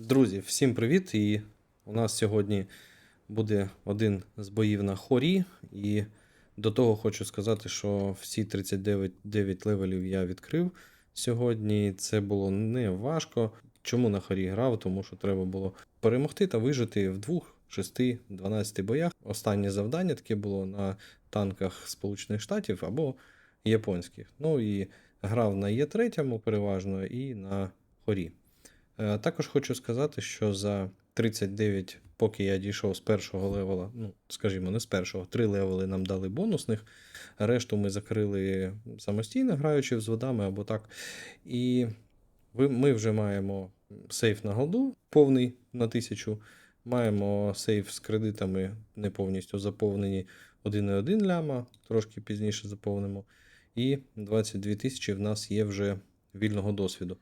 Друзі, всім привіт! І у нас сьогодні буде один з боїв на хорі. І до того хочу сказати, що всі 39 9 левелів я відкрив сьогодні. Це було не важко. Чому на хорі грав? Тому що треба було перемогти та вижити в двох, 6, 12 боях. Останнє завдання таке було на танках Сполучених Штатів або японських. Ну і грав на Є3 переважно і на хорі. Е, Також хочу сказати, що за 39, поки я дійшов з першого левела, ну, скажімо, не з першого, три левели нам дали бонусних, решту ми закрили самостійно, граючи з водами або так. І ми вже маємо сейф на голду повний на 1000. Маємо сейф з кредитами не повністю заповнені 1,1 ляма, трошки пізніше заповнимо. І 22 тисячі в нас є вже вільного досвіду.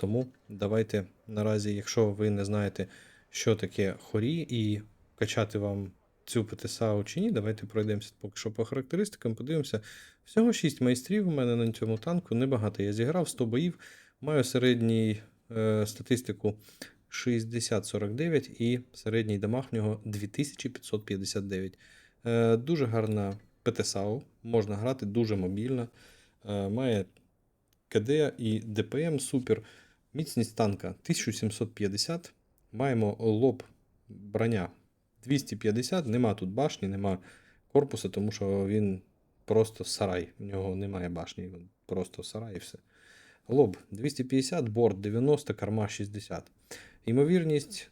Тому давайте наразі, якщо ви не знаєте, що таке хорі, і качати вам цю ПТСАУ чи ні, давайте пройдемося поки що по характеристикам, подивимося. Всього 6 майстрів у мене на цьому танку. Небагато я зіграв, 100 боїв. Маю середній е, статистику 60-49 і середній дамаг в нього 2559. Е, дуже гарна ПТСАУ, можна грати дуже мобільно. Е, має КД і ДПМ супер. Міцність танка 1750. Маємо лоб броня 250. Нема тут башні, нема корпуса, тому що він просто сарай. В нього немає башні, він просто сарай і все. Лоб 250, борт 90, карма 60. Ймовірність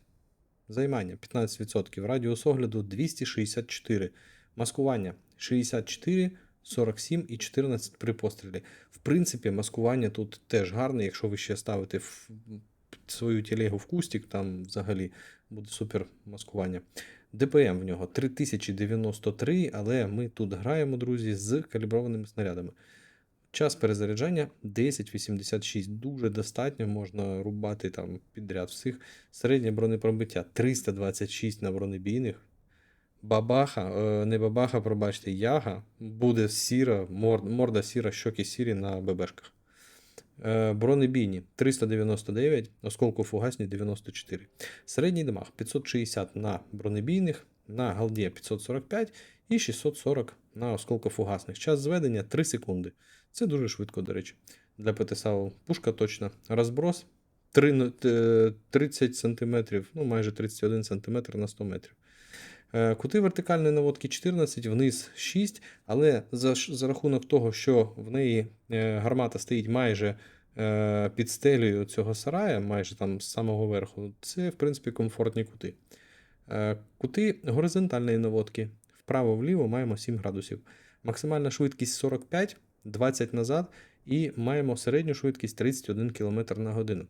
займання 15%. Радіус огляду 264. Маскування 64. 47 і 14 при пострілі. В принципі, маскування тут теж гарне, якщо ви ще ставите в свою телегу в кустик, там взагалі буде супер маскування. ДПМ в нього 3093, але ми тут граємо, друзі, з каліброваними снарядами. Час перезаряджання 1086. Дуже достатньо, можна рубати там підряд всіх. Середнє бронепробиття 326 на бронебійних. Бабаха, е, не бабаха, пробачте, яга буде сіра, морда сіра, щоки сірі на ББшках. Е, Бронебійні 399, осколку фугасні 94. Середній дамаг 560 на бронебійних, на галді 545 і 640 на осколкофугасних. Час зведення 3 секунди. Це дуже швидко, до речі. Для ПТСАУ пушка точно. Розброс 3 е, 30 см, ну майже 31 см на 100 метрів. Е, Кути вертикальної наводки 14, вниз 6, але за, за рахунок того, що в неї е, гармата стоїть майже е, під стелею цього сарая, майже там з самого верху, це в принципі комфортні кути. Кути горизонтальної наводки вправо-вліво маємо 7 градусів. Максимальна швидкість 45, 20 назад, і маємо середню швидкість 31 км на годину.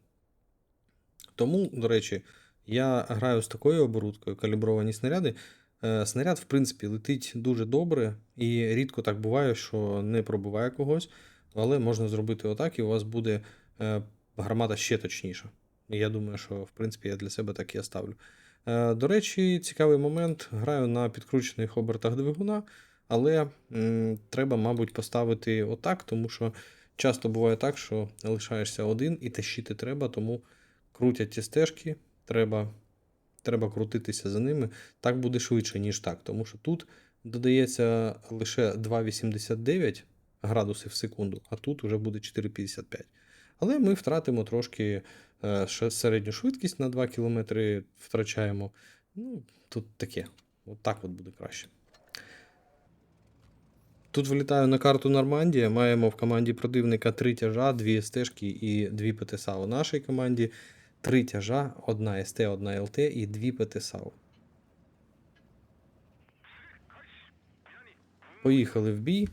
Тому, до речі, я граю з такою оборудкою, калібровані снаряди. Е, Снаряд, в принципі, летить дуже добре, і рідко так буває, що не пробиває когось, але можна зробити отак, і у вас буде е, гармата ще точніша. Я думаю, що в принципі я для себе так і ставлю. Е, До речі, цікавий момент. Граю на підкручених обертах двигуна, але м, треба, мабуть, поставити отак, тому що часто буває так, що лишаєшся один і тащити треба, тому крутять ті стежки, треба, треба крутитися за ними. Так буде швидше, ніж так. Тому що тут додається лише 2,89 градуси в секунду, а тут вже буде 4,55. Але ми втратимо трошки е, середню швидкість на 2 км втрачаємо. Ну, тут таке. От так от буде краще. Тут влітаю на карту Нормандія. Маємо в команді противника три тяжа, дві стежки і дві ПТСА. У нашій команді три тяжа, одна СТ, одна ЛТ і дві ПТСАУ. Поїхали в бій.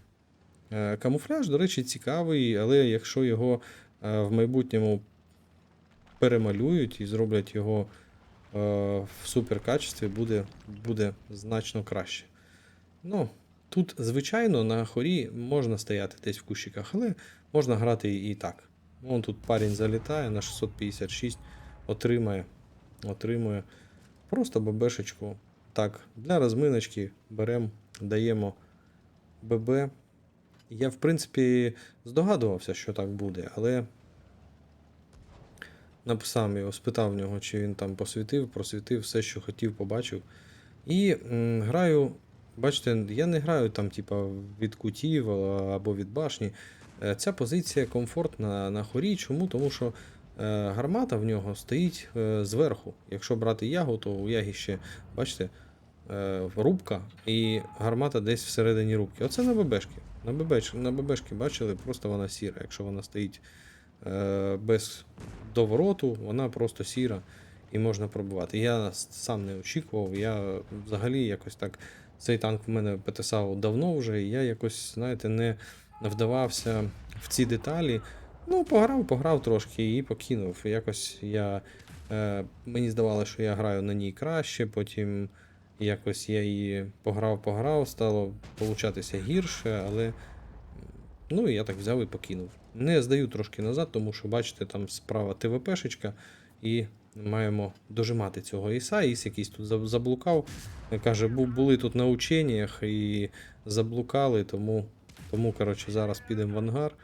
Е, Камуфляж, до речі, цікавий, але якщо його е, в майбутньому перемалюють і зроблять його е, в суперкачестві, буде, буде значно краще. Ну, тут, звичайно, на хорі можна стояти десь в кущиках, але можна грати і так. Вон тут парень залітає на 656, отримає, отримує просто ББшечку. Так, для розминочки беремо, даємо ББ. Я, в принципі, здогадувався, що так буде, але написав його, спитав в нього, чи він там посвітив, просвітив все, що хотів, побачив. І м, граю, бачите, я не граю там, типа, від кутів або від башні. Е, Ця позиція комфортна на хорі. Чому? Тому що гармата в нього стоїть е, зверху. Якщо брати ягу, то у ягі ще, бачите, е, рубка і гармата десь всередині рубки. Оце на ББшки. На ББшки, на ББшки бачили, просто вона сіра. Якщо вона стоїть е, без довороту, вона просто сіра і можна пробувати. Я сам не очікував. Я взагалі якось так. Цей танк в мене ПТСАУ давно вже, і я якось, знаєте, не вдавався в ці деталі. Ну, пограв, пограв трошки і покинув. Якось я. Е, мені здавалося, що я граю на ній краще, потім якось я її пограв, пограв, стало получатися гірше, але. Ну, я так взяв і покинув. Не здаю трошки назад, тому що, бачите, там справа ТВПшечка, і маємо дожимати цього Іса. Іс якийсь тут заблукав. Каже, були тут на ученнях і заблукали, тому, тому коротше, зараз підемо в ангар.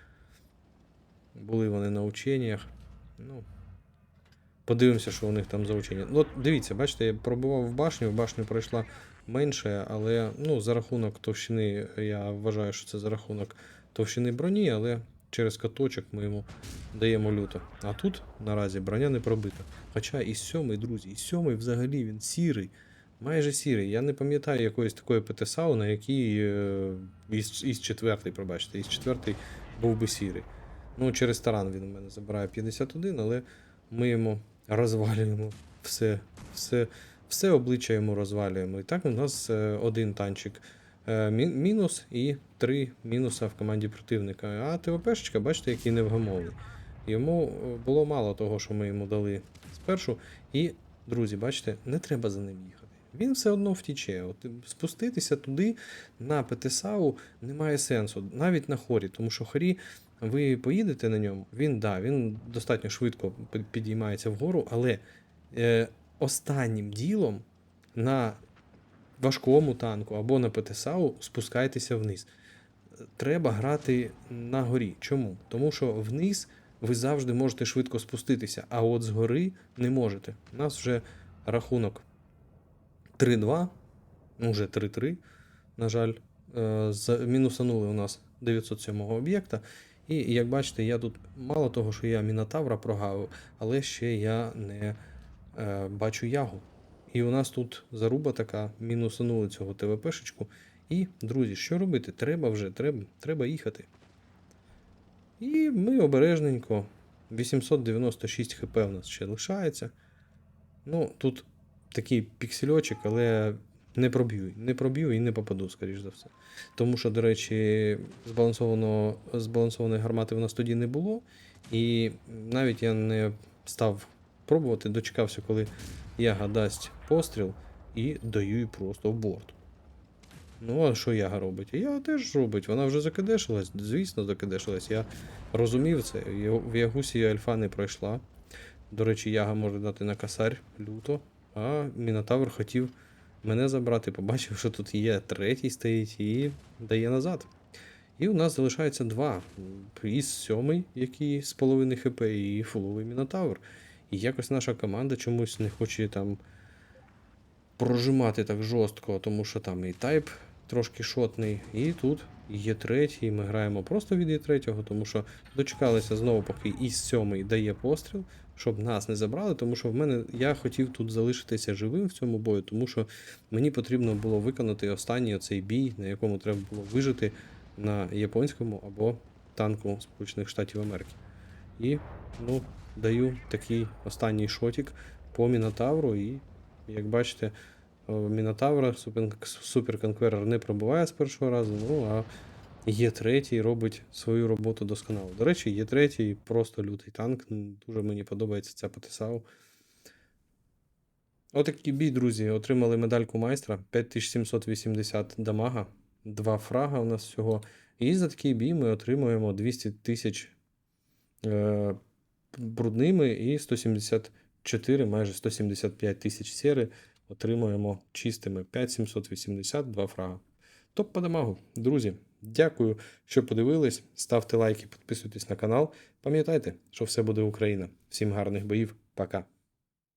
Були вони на ученнях. Ну, подивимося, що у них там за учення. Ну, от дивіться, бачите, я пробував в башню, в башню пройшла менше, але ну, за рахунок товщини, я вважаю, що це за рахунок товщини броні, але через каточок ми йому даємо люто. А тут наразі броня не пробита. Хоча і сьомий, друзі, і сьомий взагалі він сірий. Майже сірий. Я не пам'ятаю якоїсь такої ПТСАУ, на якій е, із, четвертий, пробачте, із четвертий був би сірий. Ну, через таран він у мене забирає 51, але ми йому розвалюємо все, все, все обличчя йому розвалюємо. І так у нас е, один танчик е, мі- мінус і три мінуса в команді противника. А ТВПшечка, бачите, який невгамовний. Йому е, було мало того, що ми йому дали спершу. І, друзі, бачите, не треба за ним їхати. Він все одно втіче. От спуститися туди на ПТСАУ немає сенсу, навіть на хорі, тому що хорі ви поїдете на ньому, він да, він достатньо швидко підіймається вгору, але е, останнім ділом на важкому танку або на ПТСАУ спускайтеся вниз. Треба грати на горі. Чому? Тому що вниз ви завжди можете швидко спуститися, а от з гори не можете. У нас вже рахунок 3-2, ну вже 3-3, на жаль, Е, мінусанули у нас 907 об'єкта. І як бачите, я тут мало того, що я Мінотавра прогавив, але ще я не е, бачу ягу. І у нас тут заруба така, мінусанули цього ТВПшечку. І, друзі, що робити? Треба вже, треба, треба їхати. І ми обережненько. 896 хп у нас ще лишається. Ну, тут такий піксельочок, але не проб'ю. Не проб'ю і не попаду, скоріш за все. Тому що, до речі, збалансованого, збалансованої гармати в нас тоді не було. І навіть я не став пробувати, дочекався, коли яга дасть постріл і даю її просто в борт. Ну, а що яга робить? Я теж робить. Вона вже закидешилась, звісно, закидешилась. Я розумів це. В Ягусі альфа не пройшла. До речі, яга може дати на косарь люто, а Мінотавр хотів мене забрати, побачив, що тут є третій стоїть і дає назад. І у нас залишається два. Із сьомий, який з половини хп, і фуловий Мінотавр. І якось наша команда чомусь не хоче там прожимати так жорстко, тому що там і тайп трошки шотний, і тут є третій. Ми граємо просто від є третього, тому що дочекалися знову, поки із сьомий дає постріл, щоб нас не забрали, тому що в мене я хотів тут залишитися живим в цьому бою, тому що мені потрібно було виконати останній оцей бій, на якому треба було вижити на японському або танку Сполучених Штатів Америки. І ну, даю такий останній шотик по Мінотавру, і як бачите, Мінотавра супер- суперконкверер не пробиває з першого разу, ну а є третій робить свою роботу досконало. До речі, є третій просто лютий танк. Дуже мені подобається ця ПТСАУ. Отакий бій, друзі. Отримали медальку майстра 5780 дамага, два фрага у нас всього. І за такий бій ми отримуємо 200 тисяч е, брудними і 174, майже 175 тисяч сери отримуємо чистими 5780, два фрага. Топ по. Друзі, Дякую, що подивились. Ставте лайки, підписуйтесь на канал. Пам'ятайте, що все буде Україна. Всім гарних боїв. Пока.